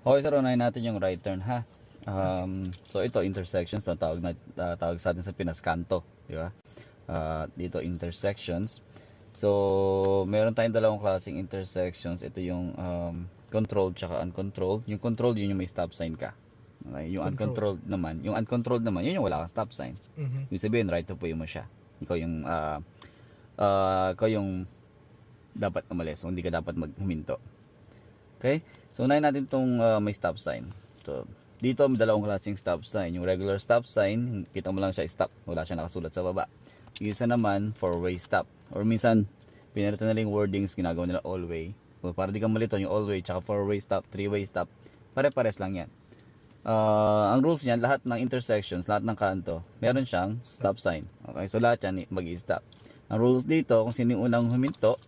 Okay, sir, unahin natin yung right turn, ha? Um, so, ito, intersections, na tawag, na, ah, tawag sa atin sa Pinas, kanto, di ba? Ah, dito, intersections. So, meron tayong dalawang klaseng intersections. Ito yung um, controlled tsaka uncontrolled. Yung controlled, yun yung may stop sign ka. Okay? Yung uncontrolled naman, yung uncontrolled naman, yun yung wala kang stop sign. Mhm. Ibig sabihin, right to way mo siya. Ikaw yung, ah, ah, ikaw yung dapat umalis. Hindi ka dapat maghuminto. Okay? So, unahin natin itong may stop sign. So, dito may dalawang klaseng stop sign. Yung regular stop sign, kita mo lang siya stop. Wala siya nakasulat sa baba. Yung isa naman, four-way stop. Or minsan, pinalitan nila yung wordings, ginagawa nila all-way. So, para di ka malito, yung all-way, tsaka four-way stop, three-way stop, pare-pares lang yan. Ah, ang rules niyan, lahat ng intersections, lahat ng kanto, meron siyang stop sign. Okay, so lahat yan mag-stop. Ang rules dito, kung sino yung unang huminto,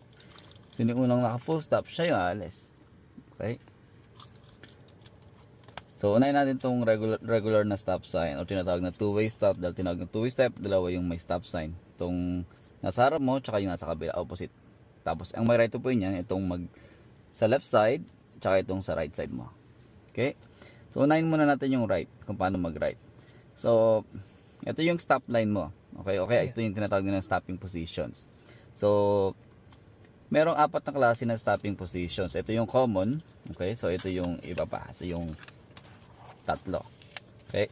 sino yung unang naka-full stop, siya yung aalis. Okay? So, unahin natin itong regular, regular na stop sign o tinatawag na two-way stop. Dahil tinawag na two-way stop, dalawa yung may stop sign. Itong nasa harap mo, tsaka yung nasa kabila, opposite. Tapos, ang may right to point niyan, itong mag sa left side, tsaka itong sa right side mo. Okay? So, unahin muna natin yung right, kung paano mag-right. So, ito yung stop line mo. Okay, okay, ito yung tinatawag na stopping positions. So, merong apat na klase ng stopping positions. Ito yung common, okay? So, ito yung iba pa. Ito yung tatlo. Okay?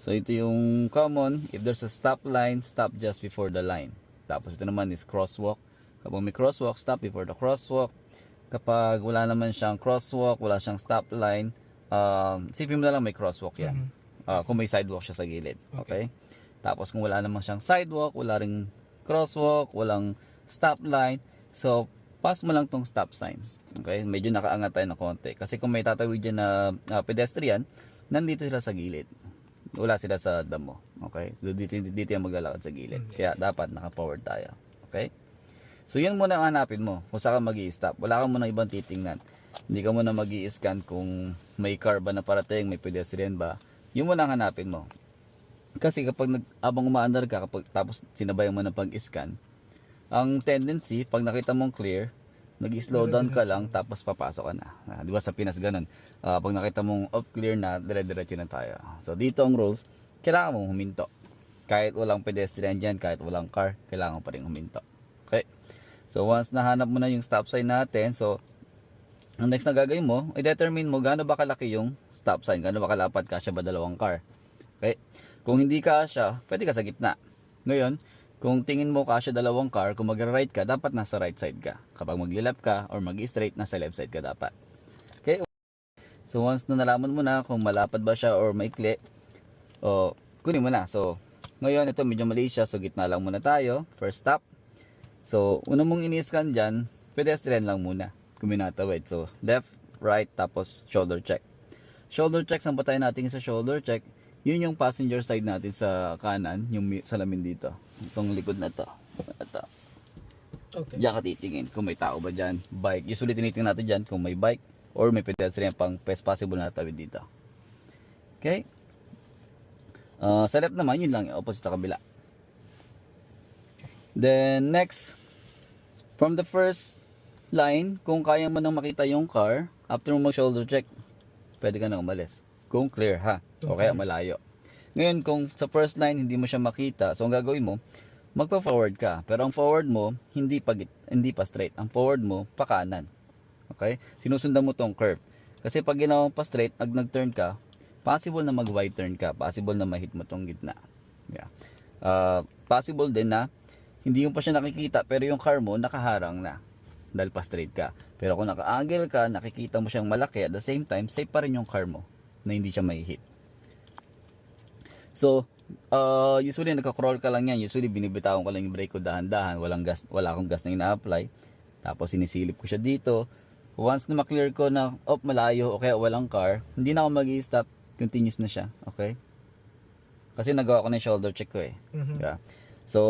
So, ito yung common. If there's a stop line, stop just before the line. Tapos, ito naman is crosswalk. Kapag may crosswalk, stop before the crosswalk. Kapag wala naman siyang crosswalk, wala siyang stop line, um, sipin mo na lang may crosswalk yan. Mhm. Ah, kung may sidewalk siya sa gilid. Okay? Tapos kung wala namang siyang sidewalk, wala ring crosswalk, walang stop line, so pass mo lang tong stop signs. Okay? Medyo nakaangat tayo ng konti. Kasi kung may tatawid dyan na ah, pedestrian, nandito sila sa gilid. Wala sila sa damo. Okay? So dito, dito yung maglalakad sa gilid. Mm, Kaya dapat naka-forward tayo. Okay? So yan muna ang hanapin mo kung saan ka mag stop Wala ka muna ibang titingnan. Hindi ka muna mag scan kung may car ba na parating, may pedestrian ba. Yun muna ang hanapin mo. Kasi kapag nag, abang umaandar ka, kapag, tapos sinabayan mo na pag-scan, ang tendency, pag nakita mong clear, nag-slow down ka lang, tapos papasok ka na. Ah, di ba sa Pinas ganun? Ah, pag nakita mong off clear na, dire-diretso na tayo. So dito ang rules, kailangan mong huminto. Kahit walang pedestrian dyan, kahit walang car, kailangan pa rin huminto. Okay? So once nahanap mo na yung stop sign natin, so ang next na gagawin mo, i-determine mo gaano ba kalaki yung stop sign, gaano ba kalapad kasya ba dalawang car. Okay? Kung hindi kasya, pwede ka sa gitna. Ngayon, kung tingin mo kasya dalawang car, kung mag-right ka, dapat nasa right side ka. Kapag mag-left ka or mag-straight, nasa left side ka dapat. Okay? So once na nalaman mo na kung malapad ba siya or maikli, o kunin mo na. So, ngayon ito medyo mali siya, so gitna lang muna tayo. First stop. So, una mong ini-scan dyan, pedestrian lang muna. Kuminatawid. So, left, right, tapos shoulder check. Shoulder check, saan ba tayo natin sa shoulder check? Yun yung passenger side natin sa kanan, yung mi- salamin dito. Itong likod na to. Ito. Okay. Diyan ka titingin kung may tao ba dyan. Bike. Usually tinitingnan natin dyan kung may bike or may pedestrian pang best possible na tawid dito. Okay? Uh, sa left naman, yun lang, opposite sa kabila. Then, next, from the first line, kung kaya mo nang makita yung car, after mo mag-shoulder check, pwede ka na umalis. Kung clear ha, o kaya malayo. Ngayon, kung sa first line hindi mo siya makita, so ang gagawin mo, magpa-forward ka. Pero ang forward mo, hindi pa, hindi pa straight. Ang forward mo, pa kanan. Okay? Sinusundan mo tong curve. Kasi pag ginawa pa straight, pag nag-turn ka, possible na mag-wide turn ka. Possible na ma-hit mo tong gitna. Yeah. Uh, possible din na hindi mo pa siya nakikita pero yung car mo nakaharang na dahil pa straight ka. Pero kung naka-angle ka, nakikita mo siyang malaki at the same time, safe pa rin yung car mo na hindi siya may hit. So, uh, usually nagka-crawl ka lang yan. Usually binibitawan ko lang yung brake ko dahan-dahan. Walang gas, wala akong gas na ina-apply. Tapos sinisilip ko siya dito. Once na ma-clear ko na, oh, malayo, o kaya walang car, hindi na ako mag stop Continuous na siya. Okay? Kasi nagawa ko na yung shoulder check ko eh. Mhm. Yeah. So,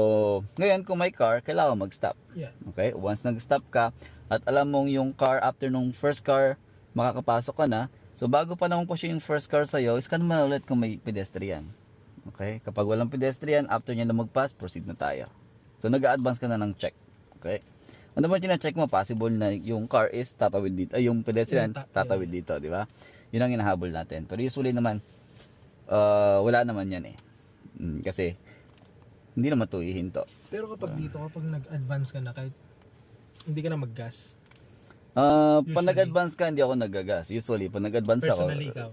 ngayon kung may car, kailangan mag-stop. Yeah. Okay? Once nag-stop ka at alam mong yung car after nung first car makakapasok ka na, so bago pa naman po siya yung first car sa'yo, scan mo na ulit kung may pedestrian. Okay? Kapag walang pedestrian, after niya na mag-pass, proceed na tayo. So nag-advance ka na ng check. Okay? Ano ba check mo? Possible na yung car is tatawid dito. Ay, yung pedestrian Yung ta- tatawid dito, di ba? Yun ang hinahabol natin. Pero usually naman, uh, wala naman yan eh. Mm, kasi, hindi naman to ihinto. Pero kapag dito, kapag nag-advance ka na, kahit hindi ka na mag-gas, Uh, pag nag-advance ka, hindi ako nag-gas. Usually, pag nag-advance ako, personally ikaw.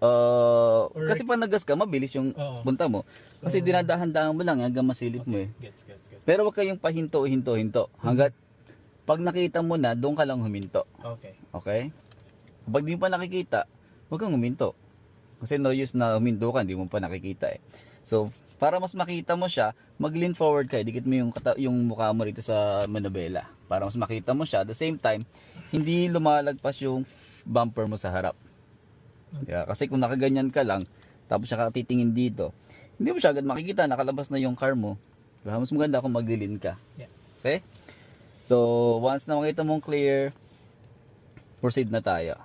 Uh, Or- kasi pag nag-gas ka, mabilis yung Oo. punta mo. Kasi So- dinadahan-dahan mo lang hanggang masilip mo eh. Gets, gets, gets. Pero wag kayong pahinto, hinto, hinto. Hanggat pag nakita mo na, doon ka lang huminto. Okay. Okay? Kapag di mo pa nakikita, huwag kang huminto. Kasi no use na huminto ka, hindi mo pa nakikita eh. So, para mas makita mo siya, mag-lean forward ka, dikit mo yung, kata- yung mukha mo rito sa manabela. Para mas makita mo siya. At the same time, hindi lumalagpas yung bumper mo sa harap. Yeah, kasi kung nakaganyan ka lang, tapos siya titingin dito, hindi mo siya agad makikita, nakalabas na yung car mo. Diba? Mas maganda kung mag-lean ka. Yeah. Okay? So, once na makita mong clear, proceed na tayo.